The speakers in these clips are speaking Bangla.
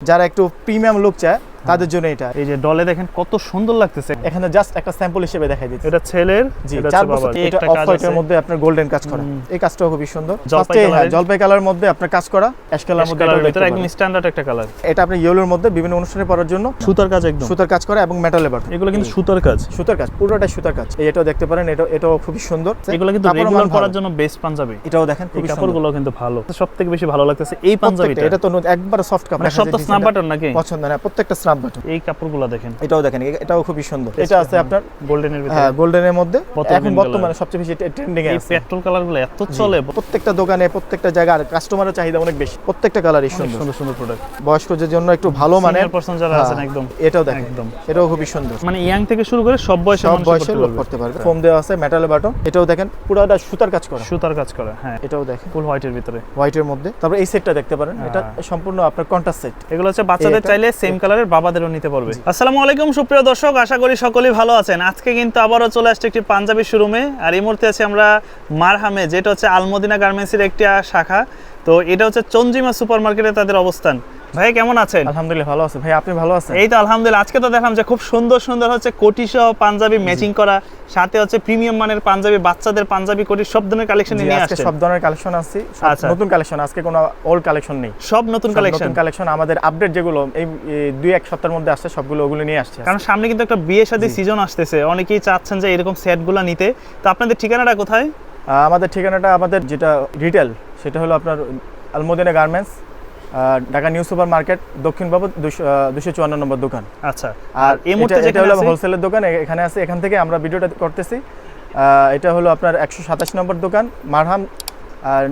যারা একটু প্রিমিয়াম লুক চায় তাদের জন্য এটা। এই যে ডলে দেখেন কত সুন্দর লাগতেছে। এখানে জাস্ট একটা স্যাম্পল হিসেবে দেখাই দিচ্ছি। এটা ছেলের জি চার বছর এটা অফ হোয়াইটের মধ্যে আপনার গোল্ডেন কাজ করা। এই কাজটাও খুবই সুন্দর। জলপাই এ, হ্যাঁ, কালার মধ্যে আপনার কাজ করা অ্যাশ কালার মধ্যে ভিতরে একদম স্ট্যান্ডার্ড একটা কালার এটা আপনি ইয়েলোর মধ্যে বিভিন্ন অনুষ্ঠানে পরার জন্য সুতার কাজ একদম। সুতার কাজ করা এবং মেটালের বাটন এগুলো কিন্তু সুতার কাজ। সুতার কাজ পুরোটাই সুতার কাজ। এই এটাও দেখতে পারেন এটা এটাও খুবই সুন্দর। এগুলো কিন্তু রেগুলার পরার জন্য বেস্ট পাঞ্জাবি এটাও দেখেন খুবই সুন্দর। কাপড়গুলো কিন্তু ভালো। সব থেকে বেশি ভালো লাগতেছে এই পাঞ্জাবিটা এটা তো একবার সফট কাপড় মানে সব তো স্ন্যাপ বাটন নাকি? পছন্দ না প্রত্যেকটা স্ন্যাপ বাটন এই কাপড়গুলো দেখেন। এটাও দেখেন এটাও খুবই সুন্দর। এটা আছে আপনার গোল্ডেনের ভিতরে। হ্যাঁ গোল্ডেনের মধ্যে। এখন বর্তমানে সবচেয়ে বেশি ট্রেন্ডিং এ পেট্রোল কালারগুলো এত চলে। প্রত্যেকটা দোকানে প্রত্যেকটা জায়গায় কাস্টমারের চাহিদা অনেক বেশি। প্রত্যেকটা কালারই সুন্দর। সুন্দর সুন্দর প্রোডাক্ট বয়স্কদের জন্য একটু ভালো মানে যারা আছেন একদম। এটাও দেখেন। একদম। এটাও খুবই সুন্দর। মানে ইয়াং থেকে শুরু করে সব বয়সের সব লোক করতে পারবে। ফোম দেওয়া আছে মেটালের বাটন এটাও দেখেন পুরোটা সুতার কাজ করা। সুতার কাজ করা হ্যাঁ। এটাও দেখেন। ফুল হোয়াইটের ভিতরে। হোয়াইটের মধ্যে। তারপর এই সেটটা দেখতে পারেন। এটা হ্যাঁ। সম্পূর্ণ আপনার কন্ট্রাস্ট সেট এগুলো হচ্ছে বাচ্চাদের চাইলে সেম কালারের বাবাদেরও নিতে পারবে আসসালামু আলাইকুম, সুপ্রিয় দর্শক, আশা করি সকলেই ভালো আছেন। আজকে কিন্তু আবারও চলে আসছে একটি পাঞ্জাবি শোরুমে, আর এই মুহূর্তে আছি আমরা মারহামে, যেটা হচ্ছে আলমদিনা গার্মেন্টসের একটি শাখা। তো এটা হচ্ছে চঞ্জিমা সুপার মার্কেটে তাদের অবস্থান। ভাই কেমন আছেন? আলহামদুলিল্লাহ ভালো আছে। ভাই আপনি ভালো আছেন? এই তো আলহামদুলিল্লাহ। আজকে তো দেখলাম যে খুব সুন্দর সুন্দর হচ্ছে কোটি সহ পাঞ্জাবি ম্যাচিং করা সাথে হচ্ছে প্রিমিয়াম মানের পাঞ্জাবি বাচ্চাদের পাঞ্জাবি কোটি সব ধরনের কালেকশন নিয়ে আসছেন। সব ধরনের কালেকশন আছে। আচ্ছা। নতুন কালেকশন আজকে কোনো ওল্ড কালেকশন নেই। সব নতুন কালেকশন নতুন কালেকশন আমাদের আপডেট যেগুলো এই এই দুই এক সপ্তাহের মধ্যে আসছে সবগুলো ওগুলো নিয়ে আসছে কারণ সামনে কিন্তু একটা বিয়ে শাদী সিজন আসতেছে। অনেকেই চাচ্ছেন যে এরকম সেটগুলো নিতে। তো আপনাদের ঠিকানাটা কোথায়? আমাদের ঠিকানাটা আমাদের যেটা রিটেল সেটা হলো আপনার Almadina garments Dhaka New Super Market দক্ষিণ বাবু দুশো চুয়ান্ন নম্বর দোকান। আচ্ছা আর এই মুহূর্তে হলো হোলসেলের দোকান এখানে আছে এখান থেকে আমরা ভিডিওটা করতেছি। এটা হলো আপনার একশো সাতাশ নম্বর দোকান মারহাম আর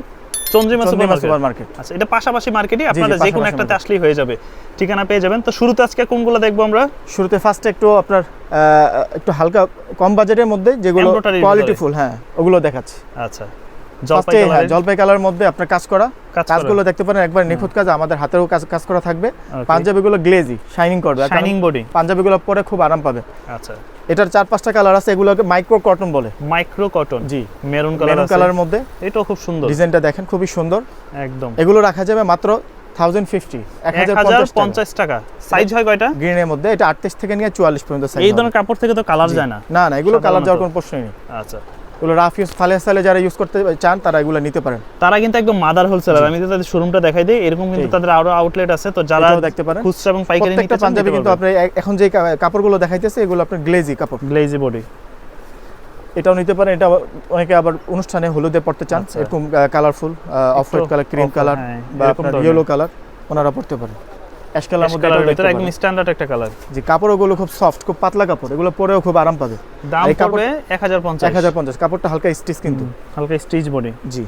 চন্দ্রিমা সুপার মার্কেট আচ্ছা এটা পাশাপাশি মার্কেটই আপনারা যে কোনো একটাতে আসলেই হয়ে যাবে। ঠিকানা পেয়ে যাবেন। তো শুরুতে আজকে কোনগুলো দেখব আমরা? শুরুতে ফার্স্টে একটু আপনার একটু হালকা কম বাজেটের মধ্যে যেগুলো Embroidery কোয়ালিটি ফুল হ্যাঁ ওগুলো দেখাচ্ছি। আচ্ছা। জলপাই হ্যাঁ কালার মধ্যে আপনার কাজ করা। কাজগুলো দেখতে পারেন একবার নিখুঁত কাজ আমাদের কাজ কাজ করা থাকবে। পাঞ্জাবিগুলো গ্লেজি শাইনিং করবে। শাইনিং বডি পাঞ্জাবিগুলো পরে খুব আরাম পাবে। আচ্ছা। এটার চার পাঁচটা কালার আছে এগুলোকে মাইক্রো কটন বলে। মাইক্রো কটন জি। মেরুন কালার মেরুন কালারের মধ্যে। এটাও খুব সুন্দর। ডিজাইনটা দেখেন খুবই সুন্দর। একদম। এগুলো রাখা যাবে মাত্র টাকা। সাইজ হয় কয়টা? মধ্যে এটা আটত্রিশ থেকে নিয়ে চুয়াল্লিশ পর্যন্ত size এই ধরনের কাপড় থেকে তো কালার যায় না। না না এগুলো কালার যাওয়ার কোনো প্রশ্নই নেই। আচ্ছা। এগুলো রাফ ইউজ ফালে সালে যারা ইউজ করতে চান তারা এগুলো নিতে পারেন। তারা কিন্তু একদম মাদার হোলসেলার আমি তো তাদের শোরুমটা দেখাই দিই এরকম কিন্তু তাদের আরও আউটলেট আছে। তো যারা দেখতে পারেন। খুচরা এবং পাইকারি নিতে চান পাঞ্জাবি কিন্তু আপনি এখন যে কাপড়গুলো দেখাইতেছে এগুলো আপনার গ্লেজি কাপড়। গ্লেজি বডি এটাও নিতে পারেন। এটা অনেকে আবার অনুষ্ঠানে হলুদে পড়তে চান। আচ্ছা। এরকম colourful off white colour cream colour বা আপনার ইয়েলো কালার ওনারা পড়তে পারেন। অ্যাশ কালার মধ্যে ভিতরে একদম স্ট্যান্ডার্ড একটা কালার যে কাপড়গুলো খুব সফট খুব পাতলা কাপড় এগুলো পরেও খুব আরাম পাবে। দাম পড়বে এক হাজার পঞ্চাশ। এক হাজার পঞ্চাশ কাপড়টা হালকা স্টিচ কিন্তু। হালকা স্টিচ বডি জি।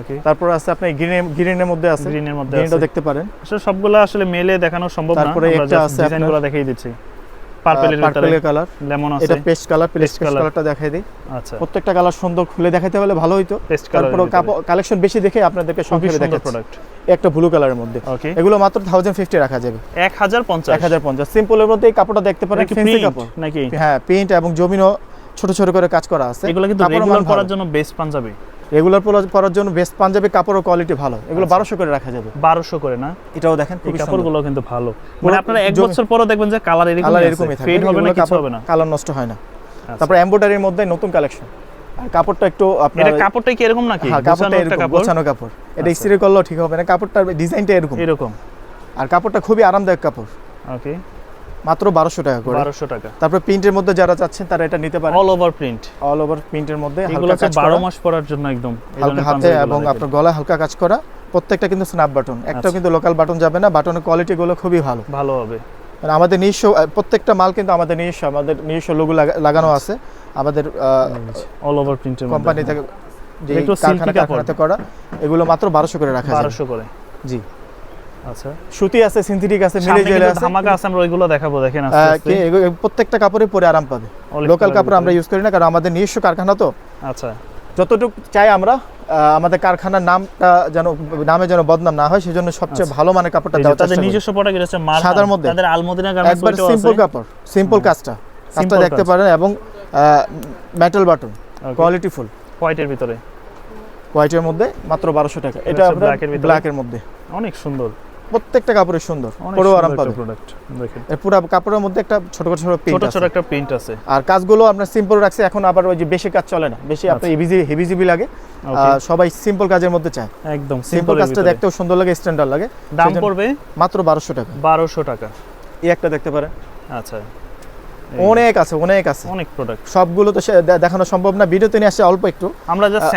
ওকে তারপর আছে আপনি গ্রিনে গ্রিনের মধ্যে আছে। গ্রিনের মধ্যে আছে। দেখতে পারেন। আসলে সবগুলো আসলে মেলে দেখানো সম্ভব না। তারপরে একটা আছে ডিজাইনগুলো দেখিয়ে দিচ্ছি। পার্পলের ভিতরে কালার লেমন এটা পেস্ট কালার পেস্ট কালারটা দেখাই দিই। আচ্ছা। প্রত্যেকটা কালার সুন্দর খুলে দেখাইতে হলে ভালো হইতো। পেস্ট কালার কালেকশন বেশি দেখে আপনাদেরকে সংক্ষেপে দেখাচ্ছি। প্রোডাক্ট একটা ব্লু কালারের মধ্যে। এগুলো মাত্র রাখা যাবে। সিম্পলের মধ্যে এই কাপড়টা দেখতে পারেন ফেন্সি কাপড়। নাকি? হ্যাঁ প্রিন্ট এবং জমিনও ছোট ছোট করে কাজ করা আছে। এগুলো কিন্তু রেগুলার পরার জন্য বেস্ট পাঞ্জাবি। রেগুলার পরার জন্য বেস্ট পাঞ্জাবি কাপড়ের কোয়ালিটি ভালো। এগুলো আচ্ছা। বারোশো করে রাখা যাবে। বারোশো করে না? এটাও দেখেন এই কাপড়গুলো কিন্তু ভালো। মানে আপনারা এক বছর পরও দেখবেন যে কালার এরকম কালার এরকমই থাকবে। ফেড হবে না কিছু হবে না। কালার নষ্ট হয় না। আচ্ছা। তারপর এমব্রয়ডারির মধ্যে নতুন কালেকশন আর কাপড়টা একটু আপনার এটা কাপড়টা কি এরকম নাকি? হ্যাঁ কাপড়টা এরকম গোছানো কাপড়। এটা আচ্ছা। ইস্ত্রি করলেও ঠিক হবে না কাপড়টার ডিজাইনটা এরকম। এরকম। আর কাপড়টা খুবই আরামদায়ক কাপড়। ওকে মাত্র বারোশো টাকা করে। বারোশো টাকা। তারপর প্রিন্টের মধ্যে যারা চাচ্ছেন তারা এটা নিতে পারেন। All over print all over প্রিন্টের মধ্যে এগুলো বারো মাস পরার জন্য একদম হালকা হাতে এবং আপনার গলায় হালকা কাজ করা। প্রত্যেকটা কিন্তু স্ন্যাপ বাটন একটাও আচ্ছা। কিন্তু লোকাল বাটন যাবে না। বাটনের কোয়ালিটি গুলো খুবই ভালো। ভালো হবে। মানে আমাদের নিজস্ব প্রত্যেকটা মাল কিন্তু আমাদের নিজস্ব আমাদের নিজস্ব লোগো লাগানো আছে। আমাদের অল ওভার প্রিন্টের কোম্পানি থেকে যে কারখানা। কারখানাতে করা এগুলো মাত্র বারোশো করে রাখা বারোশো করে। জি। আচ্ছা। সুতি আছে সিনথেটিক আছে মিলে জেলে আছে। ধামাকা আছে আমরা ওইগুলো দেখাবো দেখেন প্রত্যেকটা কাপড়ে পরে আরাম পাবে। লোকাল কাপড় আমরা ইউজ করি না কারণ আমাদের নিজস্ব কারখানা তো। আচ্ছা। যতটুকু চাই আমরা আমাদের কারখানার নামটা যেন নামে যেন বদনাম না হয় সেজন্য সবচেয়ে আচ্ছা। ভালো মানের কাপড়টা তাদের নিজস্ব প্রোডাক্ট এটা হচ্ছে মারহাম সাদার মধ্যে। তাদের আলমদিনা গার্মেন্টস একবার সিম্পল কাপড় সিম্পল কাজটা। কাজটা দেখতে পারেন এবং মেটাল বাটন কোয়ালিটি ফুল হোয়াইটের ভিতরে। হোয়াইটের মধ্যে মাত্র বারোশো টাকা। এটা আপনার। ব্ল্যাকের মধ্যে। অনেক সুন্দর। প্রত্যেকটা কাপড়ের সুন্দর পুরো আরাম পাবে। প্রোডাক্ট দেখেন। পুরো কাপড়ের মধ্যে একটা ছোট ছোট ছোট ছোট প্রিন্ট ছোট আছে। একটা প্রিন্ট আছে। আর কাজগুলো আমরা সিম্পল রাখছি এখন আবার ওই যে বেশি কাজ চলে না বেশি আপনার আচ্ছা। হেভি হেভি জিবি লাগে। আর সবাই সিম্পল কাজের মধ্যে চায়। একদম সিম্পল সিম্পল কাজটা দেখতেও সুন্দর লাগে স্ট্যান্ডার্ড লাগে। দাম পড়বে? মাত্র 1200 টাকা। 1200 টাকা। এই একটা দেখতে পারেন। আচ্ছা। অনেক আছে অনেক আছে। অনেক প্রোডাক্ট সবগুলো তো দেখানো সম্ভব না ভিডিওতে নিয়ে আসছে অল্প একটু। আমরা জাস্ট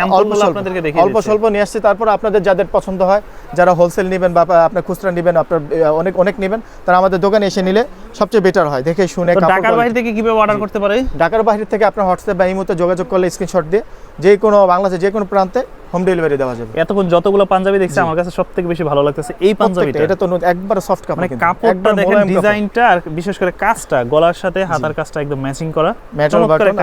আপনাদেরকে দেখিয়ে অল্প স্বল্প নিয়ে আসছি তারপর আপনাদের যাদের পছন্দ হয় যারা হোলসেল নেবেন বা আপনার খুচরা নেবেন আপনার অনেক অনেক নেবেন তারা আমাদের দোকানে এসে নিলে সবচেয়ে বেটার হয়। দেখে শুনে ঢাকার বাইরে থেকে কীভাবে অর্ডার করতে পারে? ঢাকার বাইরে থেকে আপনার হোয়াটসঅ্যাপ বা ইমোতে যোগাযোগ করলে স্ক্রিনশট দিয়ে যে কোনো বাংলাদেশের যে কোনো প্রান্তে হোম ডেলিভারি দেওয়া যাবে। এতক্ষণ যতগুলো পাঞ্জাবি দেখছি আমার কাছে সব থেকে বেশি ভালো লাগতেছে এই পাঞ্জাবিটা। এটা তো একবার সফট কাপড় মানে কাপড়টা দেখেন ডিজাইনটা আর বিশেষ করে কাজটা গলার সাথে হাতার কাজটা একদম ম্যাচিং করা মেটাল বাটন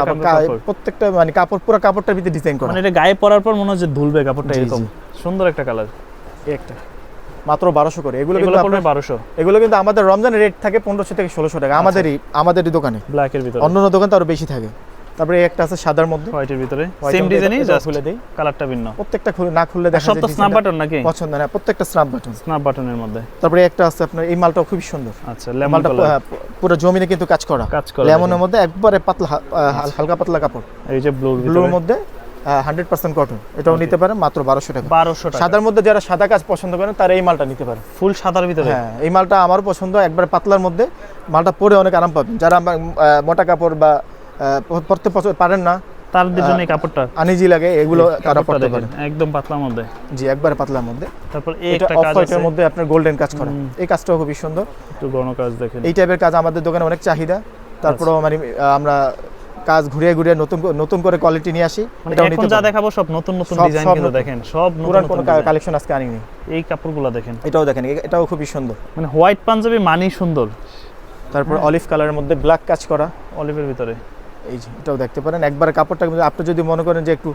প্রত্যেকটা মানে কাপড় পুরো কাপড়টার ভিতরে ডিজাইন করা। মানে এটা গায়ে পরার পর মনে হচ্ছে ধুলবে কাপড়টা এরকম। সুন্দর একটা কালার এই একটা। মাত্র বারোশো করে। এগুলো কিন্তু আপনার- বারোশো। এগুলো কিন্তু আমাদের রমজানের রেট থাকে পনেরোশো থেকে ষোলোশো টাকা। আমাদেরই আমাদেরই দোকানে। ব্ল্যাকের ভিতরে। অন্য অন্য দোকান তো আরও বেশি থাকে। তারপরে একটা আছে সাদার মধ্যে। হোয়াইটের ভিতরে। সেম ডিজাইনই জাস্ট খুলে দেই। কালারটা ভিন্ন। প্রত্যেকটা খুলে না খুললে দেখা সব তো স্ন্যাপ বাটন নাকি? পছন্দ না প্রত্যেকটা স্ন্যাপ বাটন স্ন্যাপ বাটনের মধ্যে। তারপরে একটা আছে আপনার এই মালটাও খুবই সুন্দর। আচ্ছা লেমন মালটা কালার হ্যাঁ, পুরো জমিনে কিন্তু কাজ করা। কাজ করা লেমনের মধ্যে একবারে পাতলা হালকা পাতলা কাপড়। এই যে ব্লুর ব্লুর মধ্যে হান্ড্রেড পার্সেন্ট কটন এটাও নিতে পারেন মাত্র বারোশো টাকা। বারোশো টাকা। সাদার মধ্যে যারা সাদা কাজ পছন্দ করেন তারা এই মালটা নিতে পারেন। ফুল সাদার ভিতরে? হ্যাঁ এই মালটা আমারও পছন্দ একবারে পাতলার মধ্যে। মালটা পরে অনেক আরাম পাবেন। যারা মোটা কাপড় বা আহ, প- পরতে পছন্দ পারেন না। তাদের জন্য কাপড়টা। আনিজি লাগে এগুলো তারা দেখেন, পারেন একদম পাতলার মধ্যে। জি একবারে পাতলার মধ্যে। তারপর এই এটা একটা কাজ আছে। মধ্যে আপনার গোল্ডেন কাজ করা। এই কাজটাও খুবই সুন্দর। একটু গণ কাজ দেখেন। এই টাইপের কাজ আমাদের দোকানে অনেক চাহিদা। তারপরেও আচ্ছা। মানে আমরা কাজ ঘুরিয়ে ঘুরিয়ে নতুন নতুন করে কোয়ালিটি নিয়ে আসি। মানে এটাও এখন যা দেখাবো সব নতুন নতুন ডিজাইন কিন্তু দেখেন সব নতুন কোনো। কালেকশন আজকে আনিনি। এই কাপড়গুলো দেখেন। এটাও দেখেন এটাও খুবই সুন্দর। মানে হোয়াইট পাঞ্জাবি মানেই সুন্দর। তারপর। অলিভ কালারের মধ্যে ব্ল্যাক কাজ করা। অলিভের ভিতরে। এই যে এটাও দেখতে পারেন। একবারে কাপড়টা কিন্তু আপনি যদি মনে করেন যে একটু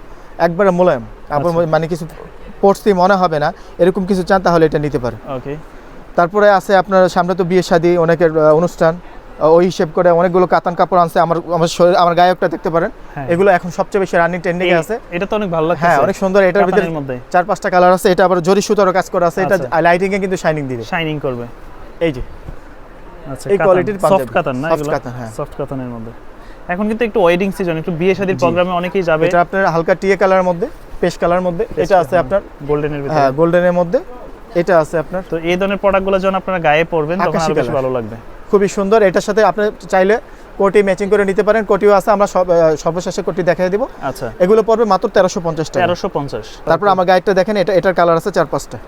একবারে মোলায়েম কাপড় আচ্ছা। মানে কিছু পড়তেই মনে হবে না এরকম কিছু চান তাহলে এটা নিতে পারেন। ওকে। তারপরে আছে আপনার সামনে তো বিয়ে শাদী অনেকের অনুষ্ঠান ওই হিসেব করে অনেকগুলো কাতান কাপড় আনছে আমার আমার শরীর আমার গায়কটা দেখতে পারেন। হ্যাঁ। এগুলো এখন সবচেয়ে বেশি রানিং ট্রেন্ডিং আছে। এটা তো অনেক ভালো লাগছে হ্যাঁ অনেক সুন্দর। এটার ভিতরে চার পাঁচটা কালার আছে এটা আবার জরি সুতারও কাজ করা আছে। এটা আচ্ছা। লাইটিং এ কিন্তু শাইনিং দিবে। শাইনিং করবে। এই যে। আচ্ছা এই কোয়ালিটির সফট কাতান না এগুলো? কাতান, হ্যাঁ। সফট কাতানের মধ্যে। এখন কিন্তু একটু ওয়েডিং সিজন একটু বিয়ে শাদীর প্রোগ্রামে অনেকেই যাবে। এটা আপনার হালকা টিয়ে কালারের মধ্যে পেস্ট কালার মধ্যে এটা আছে আপনার গোল্ডেনের ভিতরে। হ্যাঁ গোল্ডেনের মধ্যে এটা আছে আপনার তো এই ধরনের প্রোডাক্টগুলো যখন আপনারা গায়ে পরবেন তখন আরও বেশি ভালো লাগবে। খুবই সুন্দর এটার সাথে আপনি চাইলে কোটি ম্যাচিং করে নিতে পারেন কোটিও আছে আমরা সব সর্বশেষে কোটি দেখাই দিব। আচ্ছা। এগুলো পড়বে মাত্র তেরোশো পঞ্চাশ টাকা। তেরোশো পঞ্চাশ। তারপর আমার গাইডটা দেখেন এটা এটার কালার আছে চার পাঁচটা।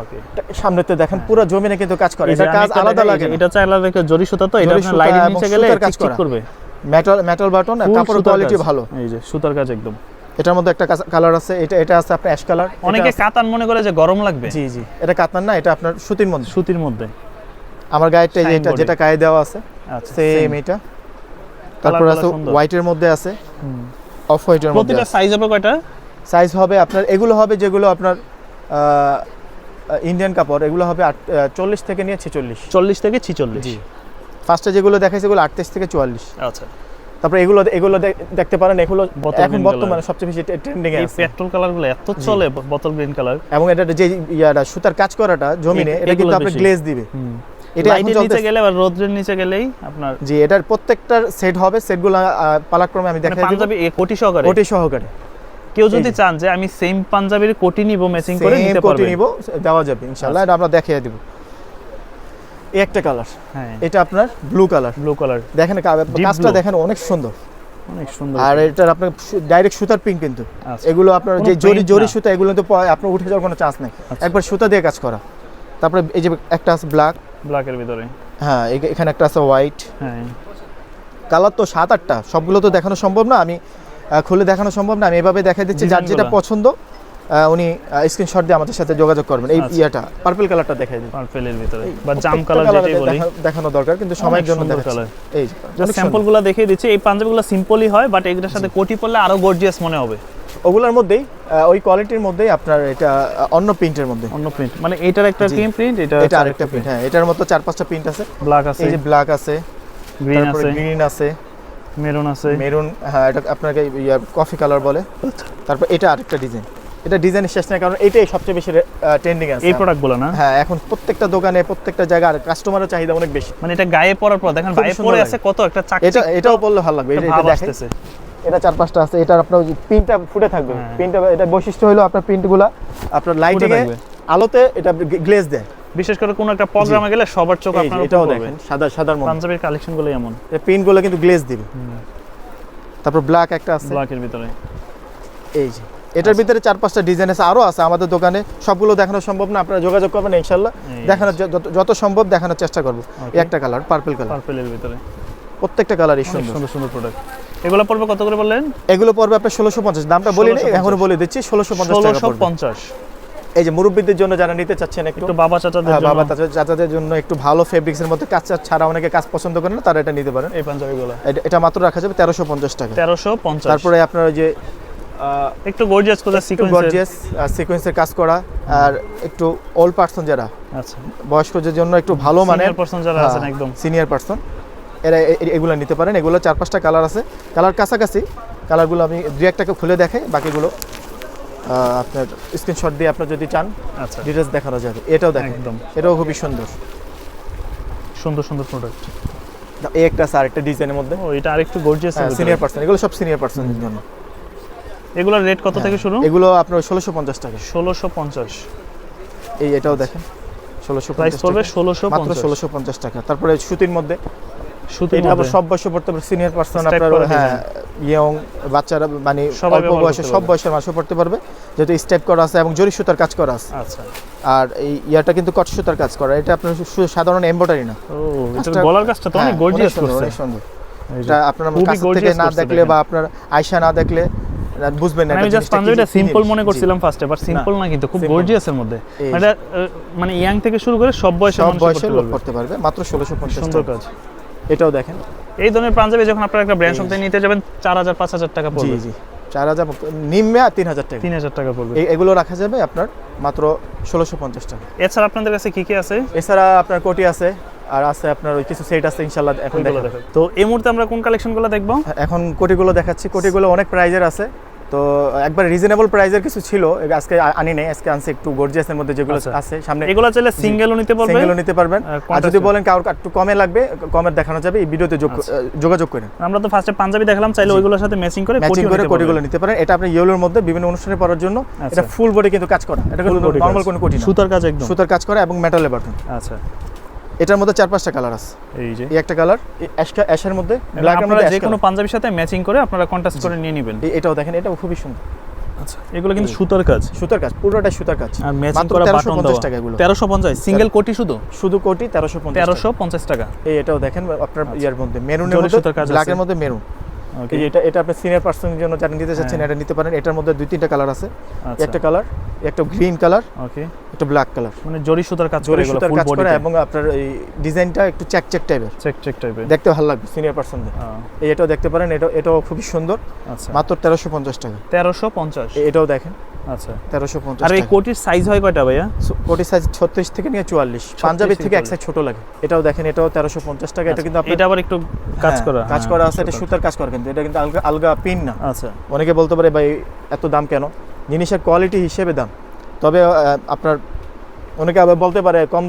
ওকে সামনেতে দেখেন পুরো জমিনে কিন্তু কাজ করে এটা কাজ আলাদা লাগে এটা হচ্ছে আলাদা জরি সুতা তো এটা এবং নিচে গেলে কাজ করবে। মেটাল মেটাল বাটন Full কাপড়ের কোয়ালিটি ভালো। এই যে সুতার কাজ একদম। এটার মধ্যে একটা কালার আছে এটা এটা আছে আপনার অ্যাশ কালার অনেকে কাতান মনে করে যে গরম লাগবে। জি জি। এটা কাতান না এটা আপনার সুতির মধ্যে। সুতির মধ্যে। আমার Shine যেটা। যেটা গায়ে দেওয়া আছে আচ্ছা সেম এটা। তারপর আছে। হোয়াইটের মধ্যে আছে। অফ হোয়াইটের মধ্যে প্রতিটা সাইজ হবে কয়টা? সাইজ হবে আপনার এগুলো হবে যেগুলো আপনার ইন্ডিয়ান কাপড় এগুলো হবে চল্লিশ থেকে নিয়ে ছেচল্লিশ। চল্লিশ থেকে ছিচল্লিশ। জি। ফার্স্টে যেগুলো দেখাইছে এগুলো আটত্রিশ থেকে চুয়াল্লিশ। আচ্ছা। তারপরে এগুলো এগুলো দেখতে পারেন এগুলো এখন বর্তমানে সবচেয়ে বেশি ট্রেন্ডিং এ এই আছে। পেট্রোল কালারগুলো এত চলে বোতল গ্রিন কালার এবং এটা যে ইয়াটা সুতার কাজ করাটা জমিনে এটা কিন্তু আপনি গ্লেজ দিবে। এটা লাইটের নিচে গেলে বা রোদ্রের নিচে গেলেই আপনার জি এটার প্রত্যেকটার সেট হবে সেটগুলো পালাক্রমে আমি মানে দেখাই পাঞ্জাবি কোটি সহকারে? কোটি সহকারে। কেউ যদি চান যে আমি সেম পাঞ্জাবির কোটি নিব ম্যাচিং করে নিতে কোটি নিব দেওয়া যাবে ইনশাআল্লাহ এটা আমরা দেখিয়ে দিব। এই একটা কালার হ্যাঁ। এটা আপনার ব্লু কালার ব্লু কালার দেখেন কাজটা দেখেন অনেক সুন্দর। অনেক সুন্দর। আর এটার আপনার ডাইরেক্ট সুতার কিন্তু। আচ্ছা। এগুলো আপনার যে জরি জরি সুতা এগুলো তো আপনার উঠে যাওয়ার কোনো চান্স নেই। আচ্ছা। একবার সুতা দিয়ে কাজ করা। তারপরে এই যে একটা আছে ব্ল্যাক ব্ল্যাকের ভিতরে। হ্যাঁ এখানে একটা আছে হোয়াইট হ্যাঁ। কালার তো সাত আটটা। সবগুলো তো দেখানো সম্ভব না। আমি খুলে দেখানো সম্ভব না। আমি এভাবে দেখাই দিচ্ছি। যার যেটা পছন্দ উনি স্ক্রিনশট দিয়ে আমাদের সাথে যোগাযোগ করবেন এই আচ্ছা। ইয়াটা। পার্পল কালারটা দেখাই দিন। পার্পেলের ভিতরে। বা জাম কালার যেটাই বলি। দেখানো দরকার কিন্তু সময়ের জন্য দেখাচ্ছি। এই যে, জাস্ট স্যাম্পলগুলো দেখিয়ে দিচ্ছি। এই পাঞ্জাবিগুলো সিম্পলই হয় বাট এগুলোর সাথে কোটি পরলে আরও গর্জিয়াস মনে হবে। ওগুলোর মধ্যেই ওই কোয়ালিটির মধ্যেই আপনার এটা অন্য প্রিন্টের মধ্যে। অন্য প্রিন্ট মানে এটার একটা। ক্রিম প্রিন্ট এটা এটা আরেকটা প্রিন্ট হ্যাঁ এটার মতো চার পাঁচটা প্রিন্ট আছে। ব্ল্যাক আছে। এই যে ব্ল্যাক আছে। গ্রিন আছে। গ্রিন আছে। মেরুন আছে। মেরুন হ্যাঁ এটা আপনাকে কফি কালার বলে। আচ্ছা। তারপর এটা আরেকটা ডিজাইন এটা ডিজাইন শেষ নাই কারণ এটাই সবচেয়ে বেশি ট্রেন্ডিং আছে। এই প্রোডাক্টগুলো না? হ্যাঁ এখন প্রত্যেকটা দোকানে প্রত্যেকটা জায়গায় আর কাস্টমারের চাহিদা অনেক বেশি। মানে এটা গায়ে পরার পর দেখেন গায়ে পরে আছে কত একটা চাক এটা এটাও বললে ভালো লাগবে। এটা ভাব এটা এটা চার পাঁচটা আছে এটার আপনার পিনটা ফুটে থাকবে। হ্যাঁ। পিনটা এটা বৈশিষ্ট্য হলো আপনার প্রিন্টগুলা আপনার লাইটিং এ আলোতে এটা গ্লেজ দেয়। বিশেষ করে কোনো একটা প্রোগ্রামে গেলে সবার চোখ আপনার এটাও। দেখেন সাদা সাদার মধ্যে। পাঞ্জাবির কালেকশনগুলো এমন। পিনগুলো কিন্তু গ্লেজ দিবে। তারপর ব্ল্যাক একটা আছে। ব্ল্যাকের ভিতরে। এই যে। এটার ভিতরে চার পাঁচটা ডিজাইন আছে আরও আছে আমাদের দোকানে সবগুলো দেখানো সম্ভব না আপনারা যোগাযোগ করবেন ইনশাল্লাহ। দেখানোর যত- সম্ভব দেখানোর চেষ্টা করব। এই একটা কালার পার্পল কালার পার্পেলের ভিতরে। প্রত্যেকটা কালারই অনেক সুন্দর। সুন্দর সুন্দর প্রোডাক্ট এগুলো পড়বে কত করে বললেন? এগুলো পড়বে আপনার ষোলোশো পঞ্চাশ দামটা বলি 1650 এখন বলে দিচ্ছি ষোলোশো পঞ্চাশ ষোলোশো। পঞ্চাশ। এই যে মুরব্বীদের জন্য যারা নিতে চাচ্ছেন একটু বাবা চাচাদের হ্যাঁ, জন্য। বাবা চাচা- চাচাদের জন্য একটু ভালো ফেব্রিক্সের মধ্যে কাজ ছাড়া অনেকে কাজ পছন্দ করেন না তারা এটা নিতে পারেন। এই পাঞ্জাবিগুলো। এটা- মাত্র রাখা যাবে তেরোশো পঞ্চাশ টাকা। তেরোশো পঞ্চাশ। তারপরে আপনার ওই যে একটু গর্জিয়াস করে সিকোয়েন্স গর্জিয়াস সিকোয়েন্সের কাজ করা আর একটু ওল্ড পার্সন যারা আচ্ছা। বয়স্কদের জন্য একটু ভালো মানে সিনিয়র পারসন যারা আছেন একদম। সিনিয়র পার্সন এরা এগুলো নিতে পারেন। এগুলো চার পাঁচটা কালার আছে। কালার কাছাকাছি কালারগুলো আমি দু একটাকে খুলে দেখাই বাকিগুলো আপনার স্ক্রিনশট দিয়ে আপনার যদি চান আচ্ছা। ডিটেলস দেখানো যাবে। এটাও দেখেন। একদম। এটাও খুবই সুন্দর। সুন্দর সুন্দর প্রোডাক্ট এই একটা আছে আরেকটা ডিজাইনের মধ্যে। ও এটা আরেকটু গর্জিয়াস সিনিয়র পার্সন এগুলো সব সিনিয়র পার্সনের জন্য। এগুলোর রেট কত থেকে শুরু? এগুলো আপনার ষোলোশো পঞ্চাশ টাকা। ষোলোশো পঞ্চাশ। এই এটাও দেখেন ষোলোশো প্রাইস পড়বে ষোলোশো মাত্র ষোলোশো পঞ্চাশ টাকা। তারপরে সুতির মধ্যে সুতির এটা আবার সব বয়সে পড়তে পারবে। সিনিয়র পার্সন আপনার হ্যাঁ ইয়ং বাচ্চারা মানে অল্প বয়সে সব বয়সের মানুষও পড়তে পারবে। যেহেতু স্টেপ করা আছে এবং জরি সুতার কাজ করা আছে। আচ্ছা। আর এই ইয়াটা কিন্তু কট সুতার কাজ করা। এটা আপনার সাধারণ এমব্রয়ডারি না। ও এটা গলার কাজটা তো অনেক হ্যাঁ, গর্জিয়াস করছে। অনেক সুন্দর। এটা আপনার কাছ থেকে না দেখলে বা আপনার আয়সা না দেখলে বুঝবেন না মানে আমি জাস্ট পাঞ্জাবিটা সিম্পল মনে করছিলাম ফার্স্টে বাট সিম্পল না কিন্তু খুব গর্জিয়াস এর মধ্যে। মানে এটা মানে ইয়াং থেকে শুরু করে সব বয়সের সব বয়সে লোক করতে পারবে মাত্র ষোলোশো পঞ্চাশ সুন্দর কাজ। এটাও দেখেন। এই ধরনের পাঞ্জাবি যখন আপনারা একটা ব্র্যান্ড শপ থেকে নিতে যাবেন চার হাজার পাঁচ হাজার টাকা জি পড়বে। জি। চার হাজার নিম্নে আর তিন হাজার টাকা। তিন হাজার টাকা পড়বে। এগুলো রাখা যাবে আপনার মাত্র ষোলোশো পঞ্চাশ টাকা। এছাড়া আপনাদের কাছে কি কি আছে? এছাড়া আপনার কোটি আছে আর আছে আপনার ওই কিছু সেট আছে ইনশাল্লাহ এখন তো এই মুহূর্তে আমরা কোন কালেকশনগুলো দেখব? এখন কোটিগুলো দেখাচ্ছি। কোটিগুলো অনেক প্রাইজের আছে। তো একবার রিজনেবল প্রাইজের কিছু ছিল আজকে আনি নাই আজকে আনছে একটু গর্জিয়াসের মধ্যে যেগুলো আচ্ছা। আছে সামনে এগুলো চাইলে সিঙ্গেলও নিতে পারবে। সিঙ্গেলও নিতে পারবেন। আর যদি বলেন কারোর একটু কমে লাগবে কমের দেখানো যাবে এই ভিডিওতে আচ্ছা। যোগাযোগ করেন আমরা তো ফার্স্টে পাঞ্জাবি দেখলাম চাইলে ওইগুলোর সাথে ম্যাচিং করে ম্যাচিং করে নিতে কোটিগুলো নিতে পারেন। এটা আপনি ইয়েলোর মধ্যে বিভিন্ন অনুষ্ঠানে পরার জন্য আচ্ছা। এটা ফুল বডি কিন্তু কাজ করা। এটা নর্মাল। কোনো কোটি সুতার কাজ একদম। সুতার কাজ করা এবং মেটালের বাটন আচ্ছা। এটার মধ্যে চার পাঁচটা কালার আছে। এই যে। এই একটা কালার অ্যাশের মধ্যে ব্ল্যাক আপনারা যে কোনো পাঞ্জাবির সাথে ম্যাচিং করে আপনারা কন্ট্রাস্ট করে নিয়ে নেবেন। এটাও দেখেন এটাও খুবই সুন্দর। আচ্ছা এগুলো কিন্তু। সুতার কাজ। সুতার কাজ পুরোটা সুতার কাজ। আর ম্যাচিং করা 1350 বাটন দেওয়া। টাকা এগুলো। তেরোশো পঞ্চাশ সিঙ্গেল কোটি শুধু? শুধু কোটি তেরোশো পঞ্চাশ তেরোশো পঞ্চাশ টাকা। এই এটাও দেখেন আপনার আচ্ছা। ইয়ার মধ্যে মেরুনের মধ্যে সুতার কাজ আছে। ব্ল্যাকের মধ্যে মেরুন এই এটা এটা আপনি সিনিয়র পার্সনের জন্য যারা নিতে চাচ্ছেন হ্যাঁ। এটা নিতে পারেন। এটার মধ্যে দুই তিনটা কালার আছে। আচ্ছা। একটা কালার একটা গ্রিন কালার ওকে একটা ব্ল্যাক কালার মানে জরি সুতার কাজ করে জরি সুতার কাজ করা এবং আপনার এই ডিজাইনটা একটু চেক চেক টাইপের চেক চেক টাইপের দেখতে ভালো লাগবে সিনিয়র পার্সনদের এই এটাও দেখতে পারেন এটা এটাও খুবই সুন্দর। আচ্ছা। মাত্র তেরোশো পঞ্চাশ টাকা। তেরোশো পঞ্চাশ। এটাও দেখেন। আচ্ছা। তেরোশো পঞ্চাশ আর এই কোটির সাইজ হয় কয়টা ভাইয়া? কোটি সাইজ ছত্রিশ থেকে নিয়ে চুয়াল্লিশ। পাঞ্জাবি থেকে এক সাইজ ছোট লাগে। এটাও দেখেন এটাও তেরোশো পঞ্চাশ টাকা। এটা কিন্তু আপনার এটা আবার একটু কাজ হ্যাঁ, করা। কাজ হ্যাঁ, করা আছে এটা সুতার। কাজ করা কিন্তু। এটা কিন্তু আলগা আলগা পিন না। আচ্ছা। অনেকে বলতে পারে ভাই এত দাম কেন? জিনিসের কোয়ালিটি হিসেবে দাম। তবে আপনার অনেকে আবার বলতে পারে কম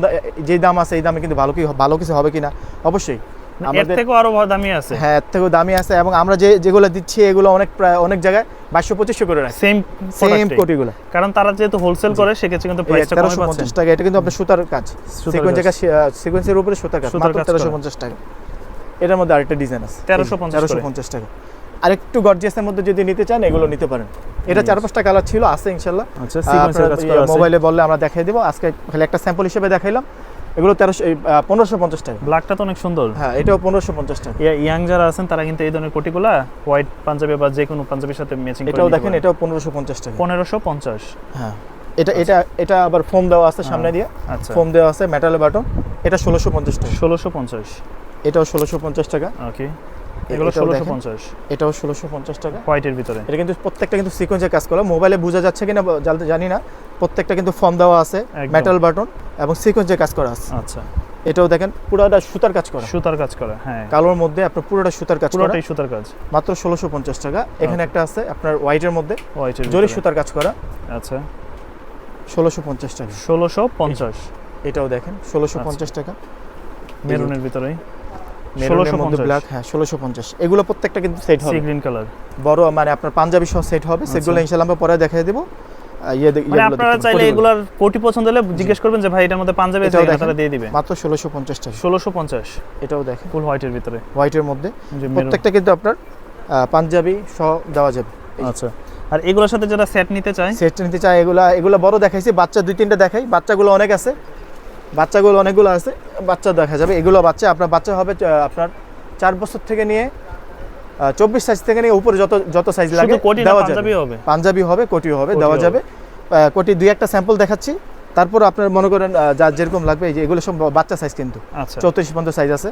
যে দাম আছে এই দামে কিন্তু ভালো কি ভালো কিছু হবে কিনা? অবশ্যই। এর আমাদের থেকেও আরও দামি আছে। হ্যাঁ এর থেকেও দামি আছে এবং আমরা যে যেগুলো দিচ্ছি এগুলো অনেক প্রায় অনেক জায়গায় বাইশশো পঁচিশশো করে রাখি। সেম সেম কোটিগুলো। কারণ তারা যেহেতু হোলসেল করে সেক্ষেত্রে কিন্তু প্রাইসটা তেরোশো পঞ্চাশ টাকা এটা কিন্তু আপনার সুতার কাজ। সিকোয়েন্স জায়গা সিকোয়েন্সের উপরে সুতার কাজ। মাত্র তেরোশো পঞ্চাশ টাকা। এটার মধ্যে আরেকটা ডিজাইন আছে। 1350 তেরোশো পঞ্চাশ টাকা। আরেকটু গর্জিয়াসের মধ্যে যদি নিতে চান এগুলো নিতে পারেন। এটা চার পাঁচটা কালার ছিল আছে ইনশাল্লাহ। আচ্ছা সিকোয়েন্সের কাজ করা আছে। মোবাইলে বললে আমরা দেখাই দেবো। আজকে খালি একটা স্যাম্পল হিসেবে দেখাইলাম। এগুলো তেরোশো পনেরোশো পঞ্চাশ টাকা। ব্ল্যাকটা তো অনেক সুন্দর। হ্যাঁ এটাও পনেরোশো পঞ্চাশ টাকা। ইয়াং যারা আছেন তারা কিন্তু এই ধরনের কোটিগুলা হোয়াইট পাঞ্জাবি বা যে কোনো পাঞ্জাবির সাথে ম্যাচিং এটাও দেখেন এটাও পনেরোশো পঞ্চাশ টাকা। পনেরোশো পঞ্চাশ। হ্যাঁ এটা এটা এটা আবার ফোম দেওয়া আছে সামনে দিয়ে। আচ্ছা। ফোম দেওয়া আছে মেটালে বাটন এটা ষোলোশো পঞ্চাশ টাকা। ষোলোশো পঞ্চাশ। এটাও ষোলোশো পঞ্চাশ টাকা। ওকে এগুলো এটাও ষোলোশো দেখেন। পঞ্চাশ। এটাও ষোলোশো পঞ্চাশ টাকা। হোয়াইটের ভিতরে। এটা কিন্তু প্রত্যেকটা কিন্তু সিকোয়েন্সের কাজ করা। মোবাইলে বোঝা যাচ্ছে কিনা জানি না। প্রত্যেকটা কিন্তু ফর্ম দেওয়া আছে মেটাল বাটন এবং সিকোয়েন্সের কাজ করা আছে। আচ্ছা। এটাও দেখেন পুরোটা সুতার কাজ করা। সুতার কাজ করা হ্যাঁ। কালোর মধ্যে আপনার পুরোটা সুতার কাজ করা। পুরোটাই সুতার কাজ। মাত্র ষোলোশো পঞ্চাশ টাকা। এখানে একটা আছে আপনার হোয়াইটের মধ্যে। হোয়াইটের জরি সুতার কাজ করা। আচ্ছা। ষোলোশো পঞ্চাশ টাকা। ষোলোশো পঞ্চাশ। এটাও দেখেন ষোলোশো আচ্ছা। পঞ্চাশ টাকা মেরুনের ভিতরেই। ষোলোশো মধ্যে ব্ল্যাক হ্যাঁ ষোলোশো পঞ্চাশ। এগুলো প্রত্যেকটা কিন্তু সেট হবে। সি গ্রিন কালার বড় মানে আপনার পাঞ্জাবি সহ সেট হবে। সেগুলো আচ্ছা। আমরা পরে দেখাই দেবো। ইয়ে মানে আপনারা চাইলে এগুলার কোটি পছন্দ হলে জিজ্ঞেস করবেন যে ভাই এটার মধ্যে পাঞ্জাবি আছে এটাও কিনা, দেখেন। তারা দিয়ে দিবে। মাত্র ষোলোশো পঞ্চাশ টাকা। ষোলোশো পঞ্চাশ। এটাও দেখেন। ফুল হোয়াইটের ভিতরে। হোয়াইটের মধ্যে। প্রত্যেকটা কিন্তু আপনার পাঞ্জাবি সহ দেওয়া যাবে। আচ্ছা। আর এগুলোর সাথে যারা সেট নিতে চায়? সেট নিতে চাই এগুলা এগুলো বড় দেখাইছি। বাচ্চা দুই তিনটা দেখাই। বাচ্চাগুলো অনেক আছে। বাচ্চাগুলো অনেকগুলো আছে বাচ্চা দেখা যাবে। এগুলো বাচ্চা আপনার বাচ্চা হবে আপনার চার বছর থেকে নিয়ে চব্বিশ সাইজ থেকে নিয়ে উপরে যত যত সাইজ লাগে দেওয়া পাঞ্জাবি যাবে হবে। পাঞ্জাবি হবে কোটিও হবে দেওয়া যাবে। কোটি দুই একটা স্যাম্পল দেখাচ্ছি। তারপর আপনার মনে করেন যার যেরকম লাগবে এই যে এগুলো সব বাচ্চা সাইজ কিন্তু। আচ্ছা। চৌত্রিশ পর্যন্ত সাইজ আছে।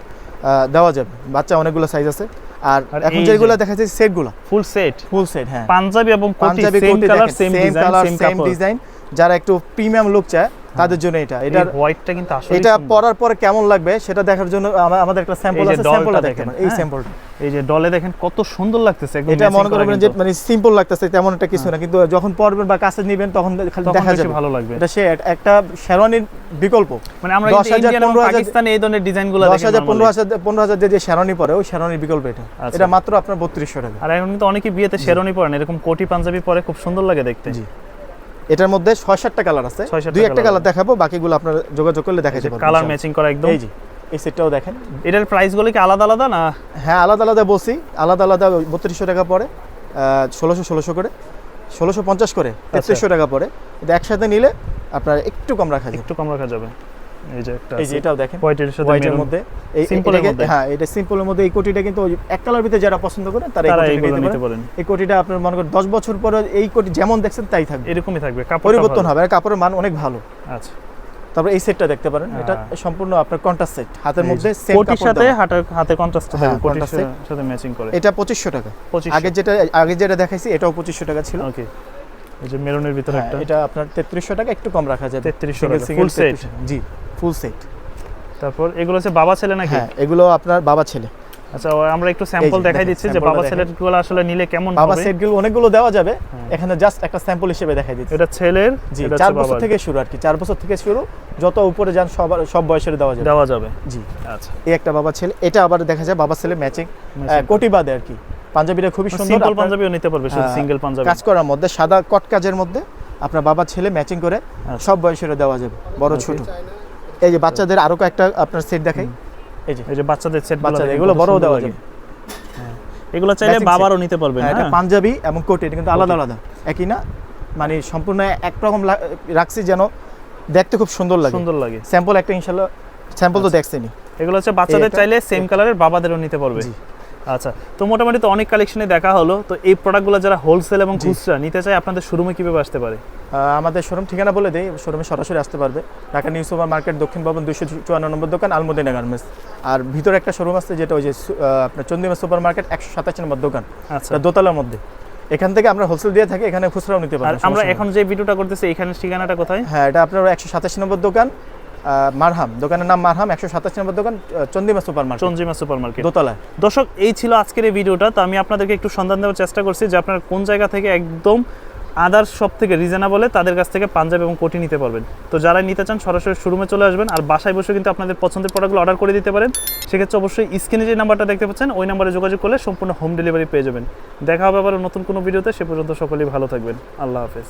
দেওয়া যাবে। বাচ্চা অনেকগুলো সাইজ আছে। আর এখন যেগুলো যে- দেখাচ্ছি সেটগুলো। Full set. ফুল সেট হ্যাঁ। পাঞ্জাবি এবং কোটি পাঞ্জাবি সেম কোটি colour same colour same design যারা একটু প্রিমিয়াম লুক চায় তাদের জন্য এটা। এটা হোয়াইটটা কিন্তু আসলে এটা পরার পরে কেমন লাগবে সেটা দেখার জন্য আমাদের একটা স্যাম্পল আছে স্যাম্পলটা দেখেন, এই হ্যাঁ। স্যাম্পলটা এই যে ডলে দেখেন কত সুন্দর লাগতেছে একদম এটা মনে করবেন যে মানে সিম্পল লাগতেছে তেমন একটা কিছু না। কিন্তু যখন পরবেন বা কাছে নেবেন তখন খালি দেখা যাবে। ভালো লাগবে। এটা সে একটা শেরওয়ানির বিকল্প। মানে আমরা 10,000, এবং 15,000 পাকিস্তানি এই ধরনের ডিজাইনগুলো দশ দেখি হাজার পনেরো normally। হাজার পনেরো হাজার দিয়ে যে শেরওয়ানি পরে ওই শেরওয়ানির বিকল্প এটা। আচ্ছা। এটা মাত্র আপনার বত্রিশশো টাকা। আর এখন কিন্তু অনেকে বিয়েতে শেরওয়ানি পরেন এরকম কোটি পাঞ্জাবি পরে খুব সুন্দর লাগে দেখতে। জি। এটার মধ্যে ছয় সাতটা কালার আছে দুই একটা কালার দেখাবো বাকিগুলো আপনার যোগাযোগ করলে দেখা যাবে কালার ম্যাচিং করা একদম। এই যে এই সেটটাও দেখেন। এটার প্রাইসগুলো কি আলাদা আলাদা না? হ্যাঁ আলাদা আলাদা বসি আলাদা আলাদা বত্রিশশো টাকা পড়ে ষোলোশো ষোলোশো করে ষোলোশো পঞ্চাশ করে আচ্ছা। তেত্রিশশো টাকা পড়ে। একসাথে নিলে আপনার একটু কম রাখা যাবে। একটু কম রাখা যাবে। এই যে একটা এই যে এটাও দেখেন হোয়াইটের সাথে হোয়াইটের মধ্যে। এই Simple মধ্যে। হ্যাঁ এটা সিম্পলের মধ্যে এই কোটিটা কিন্তু এক কালার ভিতরে যারা পছন্দ করে তারা এই কোটিটা নিতে নিতে পারেন। পারেন। এই কোটিটা আপনার মনে করেন দশ বছর পরে এই কোটি যেমন দেখছেন তাই থাকবে। এরকমই থাকবে কাপড় পরিবর্তন হবে আর কাপড়ের মান অনেক ভালো। আচ্ছা। তারপরে এই সেটটা দেখতে পারেন এটা হ্যাঁ। সম্পূর্ণ আপনার কন্ট্রাস্ট সেট হাতের মধ্যে সেম কোটির সাথে হাতের হাতে কন্ট্রাস্ট হ্যাঁ, থাকবে কোটির সাথে ম্যাচিং করে। এটা পঁচিশশো টাকা। আগে যেটা আগে যেটা দেখাইছি এটাও পঁচিশশো টাকা ছিল। ওকে এই যে মেরুনের ভিতরে একটা। এটা আপনার তেত্রিশশো টাকা একটু কম রাখা যাবে। 3300 Single, টাকা, single full set? 3300 জি। ফুল সেট তারপর এগুলো হচ্ছে বাবা ছেলে নাকি? হ্যাঁ এগুলো আপনার বাবা ছেলে। আচ্ছা আমরা একটু স্যাম্পল দেখাই দিচ্ছি যে বাবা। ছেলেরগুলো আসলে নিলে কেমন হবে? বাবা সেটগুলো অনেকগুলো দেওয়া যাবে। হ্যাঁ। এখানে জাস্ট একটা স্যাম্পল হিসেবে দেখাই দিচ্ছি। এটা ছেলের জি চার বছর থেকে শুরু আর কি চার বছর থেকে শুরু। যত উপরে যান সবার সব বয়সের দেওয়া যাবে। দেওয়া যাবে। জি। আচ্ছা। এই একটা বাবা ছেলে এটা আবার দেখা যায় বাবা ছেলে ম্যাচিং Matching কোটি বাদে আর কি। পাঞ্জাবিটা খুবই সুন্দর। সিম্পল পাঞ্জাবিও নিতে পারবে শুধু সিঙ্গেল পাঞ্জাবি। কাজ করার মধ্যে সাদা কট কাজের মধ্যে আপনার বাবা ছেলে ম্যাচিং করে আচ্ছা। সব বয়সের দেওয়া যাবে বড় ছোট। এই যে বাচ্চাদের আরও কয়েকটা আপনার সেট দেখাই। এই যে এই যে বাচ্চাদের সেট বাচ্চাদের এগুলো বড়ও দেওয়া যাবে এগুলো চাইলে বাবারও নিতে পারবেন হ্যাঁ, এটা হ্যাঁ। পাঞ্জাবি এবং কোটি এটা কিন্তু আলাদা আলাদা। একই না? মানে সম্পূর্ণ একরকম রকম রাখছি যেন দেখতে খুব সুন্দর লাগে। সুন্দর লাগে। স্যাম্পল একটা ইনশাআল্লাহ স্যাম্পল তো দেখছেনি এগুলো হচ্ছে বাচ্চাদের চাইলে সেম কালারের বাবাদেরও নিতে পারবে। আচ্ছা তো মোটামুটি তো অনেক কালেকশনে দেখা হলো। তো এই প্রোডাক্টগুলো যারা হোলসেল এবং খুচরা নিতে চায় আপনাদের শোরুমে কীভাবে আসতে পারে? আমাদের শোরুম ঠিকানা বলে দেই শোরুমে সরাসরি আসতে পারবে। ঢাকা নিউ সুপার মার্কেট দক্ষিণ ভবন দুশো চুয়ান্ন নম্বর দোকান আলমদিনা গার্মেন্টস আর ভিতরে একটা শোরুম আছে যেটা ওই যে আপনার চন্দিমা সুপার মার্কেট একশো সাতাশ নম্বর দোকান। আচ্ছা। দোতলার মধ্যে। এখান থেকে আমরা হোলসেল দিয়ে থাকি এখানে খুচরাও নিতে পারি আমরা এখন যে ভিডিওটা করতেছি এখানে ঠিকানাটা কোথায়? হ্যাঁ এটা আপনার একশো সাতাশ নম্বর দোকান মারহাম। দোকানের নাম মারহাম একশো সাতাশ নম্বর দোকান Chandrima super market Chandrima super market দোতলায়। দর্শক এই ছিল আজকের এই ভিডিওটা। তো আমি আপনাদেরকে একটু সন্ধান দেওয়ার চেষ্টা করছি যে আপনারা কোন জায়গা থেকে একদম আদার সব থেকে রিজনেবলে তাদের কাছ থেকে পাঞ্জাব এবং কোটি নিতে পারবেন। তো যারা নিতে চান সরাসরি শোরুমে চলে আসবেন আর বাসায় বসে কিন্তু আপনাদের পছন্দের প্রোডাক্টগুলো অর্ডার করে দিতে পারেন। সেক্ষেত্রে অবশ্যই স্ক্রিনে যে নাম্বারটা দেখতে পাচ্ছেন ওই নাম্বারে যোগাযোগ করলে সম্পূর্ণ হোম ডেলিভারি পেয়ে যাবেন। দেখা হবে আবার নতুন কোনো ভিডিওতে। সে পর্যন্ত সকলেই ভালো থাকবেন। আল্লাহ হাফেজ।